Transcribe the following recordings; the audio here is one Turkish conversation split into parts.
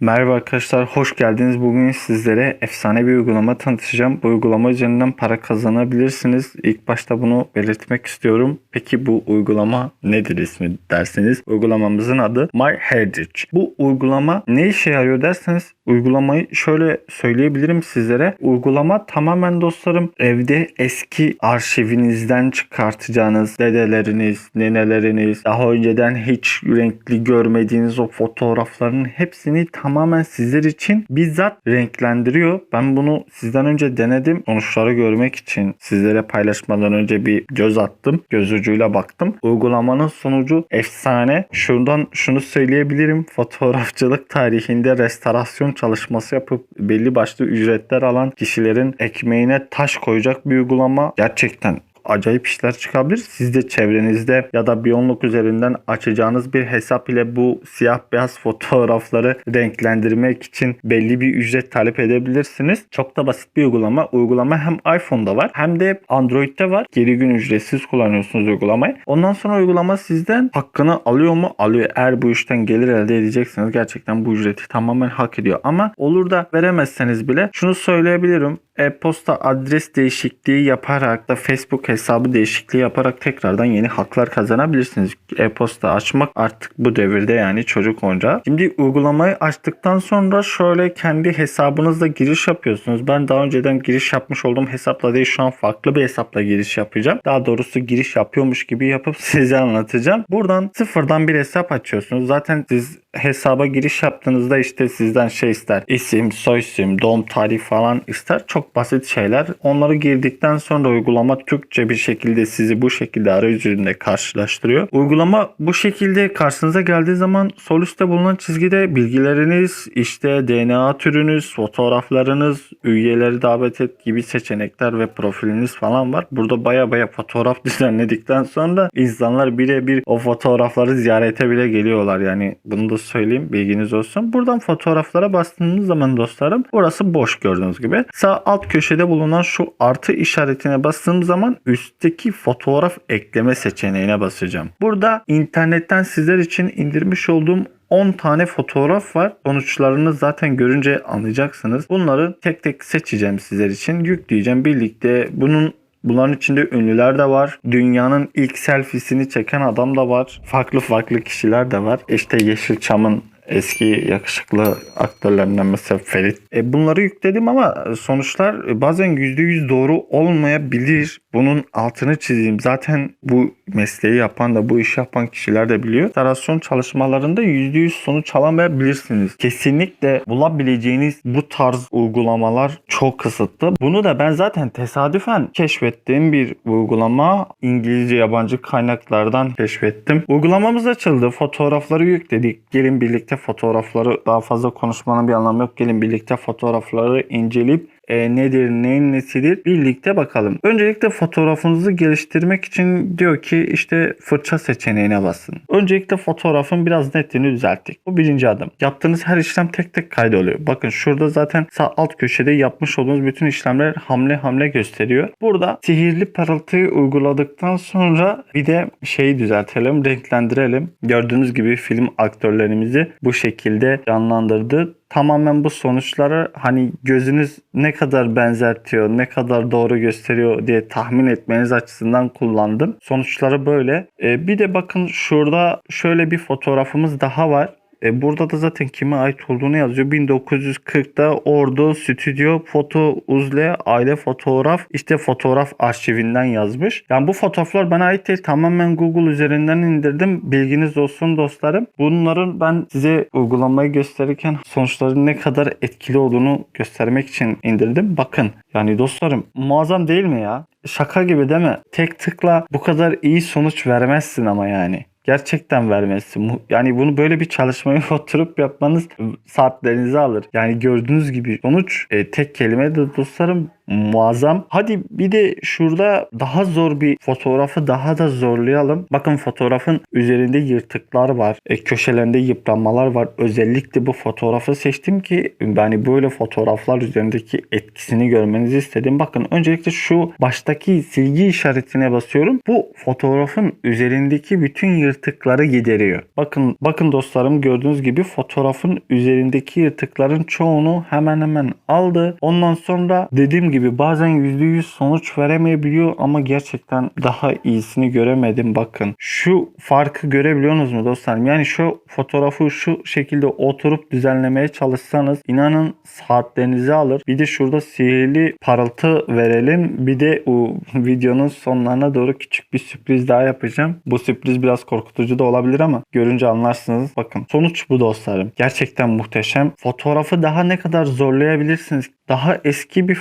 Merhaba arkadaşlar, hoş geldiniz. Bugün sizlere efsane bir uygulama tanıtacağım. Bu uygulama üzerinden para kazanabilirsiniz. İlk başta bunu belirtmek istiyorum. Peki bu uygulama nedir ismi derseniz? Uygulamamızın adı My Heritage. Bu uygulama ne işe yarıyor derseniz uygulamayı şöyle söyleyebilirim sizlere. Uygulama tamamen dostlarım evde eski arşivinizden çıkartacağınız dedeleriniz, neneleriniz, daha önceden hiç renkli görmediğiniz o fotoğrafların hepsini tamamen sizler için bizzat renklendiriyor. Ben bunu sizden önce denedim. Sonuçları görmek için sizlere paylaşmadan önce bir göz attım. Göz ucuyla baktım. Uygulamanın sonucu efsane. Şuradan şunu söyleyebilirim. Fotoğrafçılık tarihinde restorasyon çalışması yapıp belli başlı ücretler alan kişilerin ekmeğine taş koyacak bir uygulama. Gerçekten acayip işler çıkabilir. Siz de çevrenizde ya da Biyonluk üzerinden açacağınız bir hesap ile bu siyah beyaz fotoğrafları renklendirmek için belli bir ücret talep edebilirsiniz. Çok da basit bir uygulama. Uygulama hem iPhone'da var hem de Android'de var. Geri gün ücretsiz kullanıyorsunuz uygulamayı. Ondan sonra uygulama sizden hakkını alıyor mu? Alıyor. Eğer bu işten gelir elde edeceksiniz gerçekten bu ücreti tamamen hak ediyor. Ama olur da veremezseniz bile şunu söyleyebilirim e-posta adres değişikliği yaparak da Facebook hesabı değişikliği yaparak tekrardan yeni haklar kazanabilirsiniz. E-posta açmak artık bu devirde yani çocuk oyuncağı. Şimdi uygulamayı açtıktan sonra şöyle kendi hesabınızla giriş yapıyorsunuz. Ben daha önceden giriş yapmış olduğum hesapla değil şu an farklı bir hesapla giriş yapacağım. Daha doğrusu giriş yapıyormuş gibi yapıp size anlatacağım. Buradan sıfırdan bir hesap açıyorsunuz. Zaten siz hesaba giriş yaptığınızda işte sizden şey ister. İsim, soyisim, doğum tarihi falan ister. Çok basit şeyler. Onları girdikten sonra uygulama Türkçe bir şekilde sizi bu şekilde arayüzünde karşılaştırıyor. Uygulama bu şekilde karşınıza geldiği zaman sol üstte bulunan çizgide bilgileriniz, işte DNA türünüz, fotoğraflarınız, üyeleri davet et gibi seçenekler ve profiliniz falan var. Burada baya baya fotoğraf düzenledikten sonra insanlar birebir o fotoğrafları ziyarete bile geliyorlar. Yani bunu da söyleyeyim bilginiz olsun. Buradan fotoğraflara bastığınız zaman dostlarım burası boş gördüğünüz gibi. Sağ alt köşede bulunan şu artı işaretine bastığım zaman üstteki fotoğraf ekleme seçeneğine basacağım. Burada internetten sizler için indirmiş olduğum 10 tane fotoğraf var. Sonuçlarını zaten görünce anlayacaksınız. Bunları tek tek seçeceğim sizler için. Yükleyeceğim. Birlikte bunun Bunların içinde ünlüler de var. Dünyanın ilk selfiesini çeken adam da var. Farklı farklı kişiler de var. İşte Yeşilçam'ın eski yakışıklı aktörlerinden mesela Ferit. E bunları yükledim ama sonuçlar bazen %100 doğru olmayabilir. Bunun altını çizeyim. Zaten bu mesleği yapan da bu işi yapan kişiler de biliyor. Restorasyon çalışmalarında %100 sonuç alamayabilirsiniz. Kesinlikle bulabileceğiniz bu tarz uygulamalar çok kısıtlı. Bunu da ben zaten tesadüfen keşfettiğim bir uygulama. İngilizce yabancı kaynaklardan keşfettim. Uygulamamız açıldı. Fotoğrafları yükledik. Gelin birlikte fotoğrafları daha fazla konuşmanın bir anlamı yok. Gelin birlikte fotoğrafları inceleyip e, nedir, neyin nesidir birlikte bakalım. Öncelikle fotoğrafınızı geliştirmek için diyor ki işte fırça seçeneğine basın. Öncelikle fotoğrafın biraz netliğini düzelttik. Bu birinci adım. Yaptığınız her işlem tek tek kaydoluyor. Bakın şurada zaten sağ alt köşede yapmış olduğunuz bütün işlemler hamle hamle gösteriyor. Burada sihirli parıltıyı uyguladıktan sonra bir de şeyi düzeltelim, renklendirelim. Gördüğünüz gibi film aktörlerimizi bu şekilde canlandırdı tamamen bu sonuçları hani gözünüz ne kadar benzertiyor, ne kadar doğru gösteriyor diye tahmin etmeniz açısından kullandım. Sonuçları böyle. Ee, bir de bakın şurada şöyle bir fotoğrafımız daha var. E burada da zaten kime ait olduğunu yazıyor. 1940'da Ordu Stüdyo Foto Uzle aile fotoğraf işte fotoğraf arşivinden yazmış. Yani bu fotoğraflar bana ait değil. Tamamen Google üzerinden indirdim. Bilginiz olsun dostlarım. Bunların ben size uygulamayı gösterirken sonuçların ne kadar etkili olduğunu göstermek için indirdim. Bakın yani dostlarım muazzam değil mi ya? Şaka gibi değil mi? Tek tıkla bu kadar iyi sonuç vermezsin ama yani gerçekten vermesi. Yani bunu böyle bir çalışmayı oturup yapmanız saatlerinizi alır. Yani gördüğünüz gibi sonuç e, tek kelime de dostlarım muazzam. Hadi bir de şurada daha zor bir fotoğrafı daha da zorlayalım. Bakın fotoğrafın üzerinde yırtıklar var. E, köşelerinde yıpranmalar var. Özellikle bu fotoğrafı seçtim ki yani böyle fotoğraflar üzerindeki etkisini görmenizi istedim. Bakın öncelikle şu baştaki silgi işaretine basıyorum. Bu fotoğrafın üzerindeki bütün yırtıkları gideriyor. Bakın bakın dostlarım gördüğünüz gibi fotoğrafın üzerindeki yırtıkların çoğunu hemen hemen aldı. Ondan sonra dediğim gibi bazen %100 sonuç veremeyebiliyor ama gerçekten daha iyisini göremedim. Bakın şu farkı görebiliyorsunuz mu dostlarım? Yani şu fotoğrafı şu şekilde oturup düzenlemeye çalışsanız inanın saatlerinizi alır. Bir de şurada sihirli parıltı verelim. Bir de o videonun sonlarına doğru küçük bir sürpriz daha yapacağım. Bu sürpriz biraz korkutucu da olabilir ama görünce anlarsınız. Bakın sonuç bu dostlarım. Gerçekten muhteşem. Fotoğrafı daha ne kadar zorlayabilirsiniz? Daha eski bir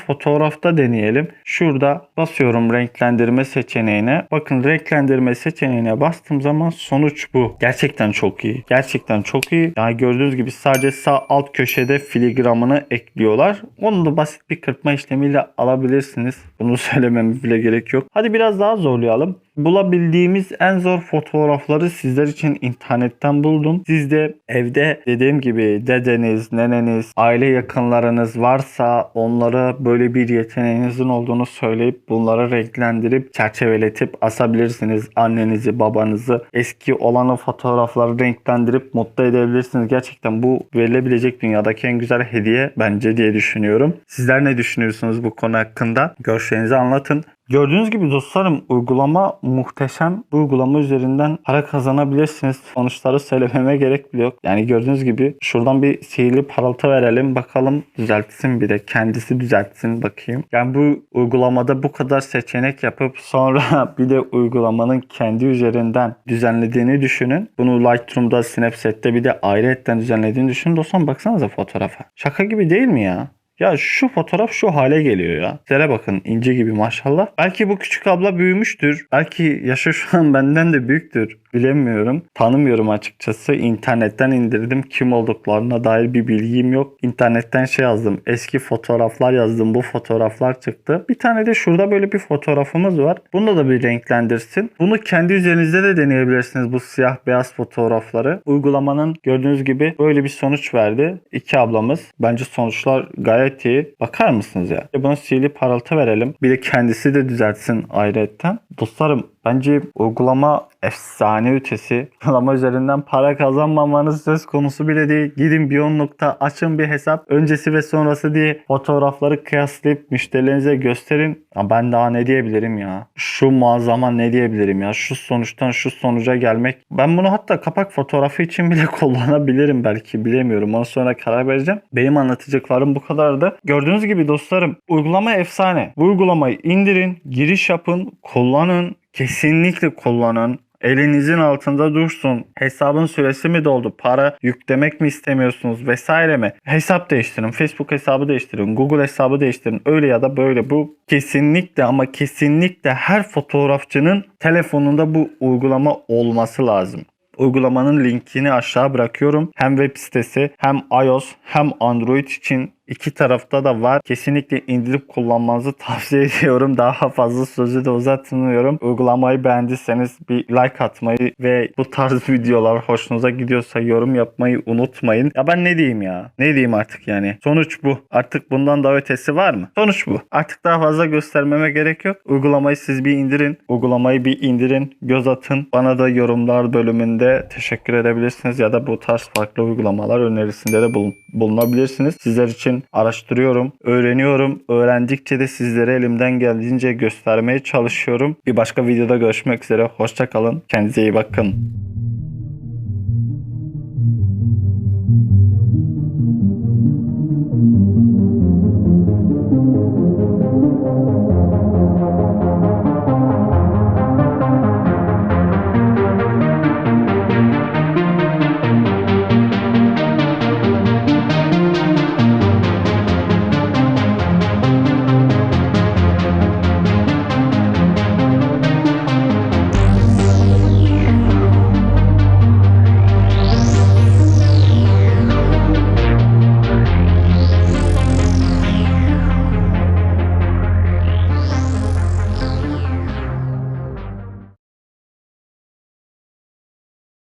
fotoğrafta deneyelim. Şurada basıyorum renklendirme seçeneğine. Bakın renklendirme seçeneğine bastığım zaman sonuç bu. Gerçekten çok iyi. Gerçekten çok iyi. Yani gördüğünüz gibi sadece sağ alt köşede filigramını ekliyorlar. Onu da basit bir kırpma işlemiyle alabilirsiniz. Bunu söylemem bile gerek yok. Hadi biraz daha zorlayalım bulabildiğimiz en zor fotoğrafları sizler için internetten buldum. Siz de evde dediğim gibi dedeniz, neneniz, aile yakınlarınız varsa onlara böyle bir yeteneğinizin olduğunu söyleyip bunları renklendirip çerçeveletip asabilirsiniz. Annenizi, babanızı, eski olanı fotoğrafları renklendirip mutlu edebilirsiniz. Gerçekten bu verilebilecek dünyadaki en güzel hediye bence diye düşünüyorum. Sizler ne düşünüyorsunuz bu konu hakkında? Görüşlerinizi anlatın. Gördüğünüz gibi dostlarım uygulama muhteşem. Bu uygulama üzerinden para kazanabilirsiniz. Sonuçları söylememe gerek bile yok. Yani gördüğünüz gibi şuradan bir sihirli parıltı verelim. Bakalım düzeltsin bir de. Kendisi düzeltsin bakayım. Yani bu uygulamada bu kadar seçenek yapıp sonra bir de uygulamanın kendi üzerinden düzenlediğini düşünün. Bunu Lightroom'da, Snapchat'te bir de ayrıyetten düzenlediğini düşünün. Dostlarım baksanıza fotoğrafa. Şaka gibi değil mi ya? Ya şu fotoğraf şu hale geliyor ya. Sere bakın ince gibi maşallah. Belki bu küçük abla büyümüştür. Belki yaşı şu an benden de büyüktür. Bilemiyorum. Tanımıyorum açıkçası. İnternetten indirdim. Kim olduklarına dair bir bilgim yok. İnternetten şey yazdım. Eski fotoğraflar yazdım. Bu fotoğraflar çıktı. Bir tane de şurada böyle bir fotoğrafımız var. Bunu da bir renklendirsin. Bunu kendi üzerinizde de deneyebilirsiniz bu siyah beyaz fotoğrafları. Uygulamanın gördüğünüz gibi böyle bir sonuç verdi. İki ablamız. Bence sonuçlar gayet iyi. Bakar mısınız ya? Buna sihirli parıltı verelim. Bir de kendisi de düzeltsin ayrıyetten. Dostlarım Bence uygulama efsane ötesi. Uygulama üzerinden para kazanmamanız söz konusu bile değil. Gidin Biyonluk'ta açın bir hesap. Öncesi ve sonrası diye fotoğrafları kıyaslayıp müşterilerinize gösterin. Ya ben daha ne diyebilirim ya? Şu muazzama ne diyebilirim ya? Şu sonuçtan şu sonuca gelmek. Ben bunu hatta kapak fotoğrafı için bile kullanabilirim belki bilemiyorum. Ondan sonra karar vereceğim. Benim anlatacaklarım bu kadardı. Gördüğünüz gibi dostlarım uygulama efsane. Bu uygulamayı indirin, giriş yapın, kullanın. Kesinlikle kullanın. Elinizin altında dursun. Hesabın süresi mi doldu? Para yüklemek mi istemiyorsunuz vesaire mi? Hesap değiştirin. Facebook hesabı değiştirin. Google hesabı değiştirin. Öyle ya da böyle. Bu kesinlikle ama kesinlikle her fotoğrafçının telefonunda bu uygulama olması lazım. Uygulamanın linkini aşağı bırakıyorum. Hem web sitesi hem iOS hem Android için İki tarafta da var. Kesinlikle indirip kullanmanızı tavsiye ediyorum. Daha fazla sözü de uzatmıyorum. Uygulamayı beğendiyseniz bir like atmayı ve bu tarz videolar hoşunuza gidiyorsa yorum yapmayı unutmayın. Ya ben ne diyeyim ya? Ne diyeyim artık yani? Sonuç bu. Artık bundan daha ötesi var mı? Sonuç bu. Artık daha fazla göstermeme gerek yok. Uygulamayı siz bir indirin. Uygulamayı bir indirin. Göz atın. Bana da yorumlar bölümünde teşekkür edebilirsiniz ya da bu tarz farklı uygulamalar önerisinde de bulunabilirsiniz. Sizler için araştırıyorum, öğreniyorum. Öğrendikçe de sizlere elimden geldiğince göstermeye çalışıyorum. Bir başka videoda görüşmek üzere. Hoşçakalın. Kendinize iyi bakın.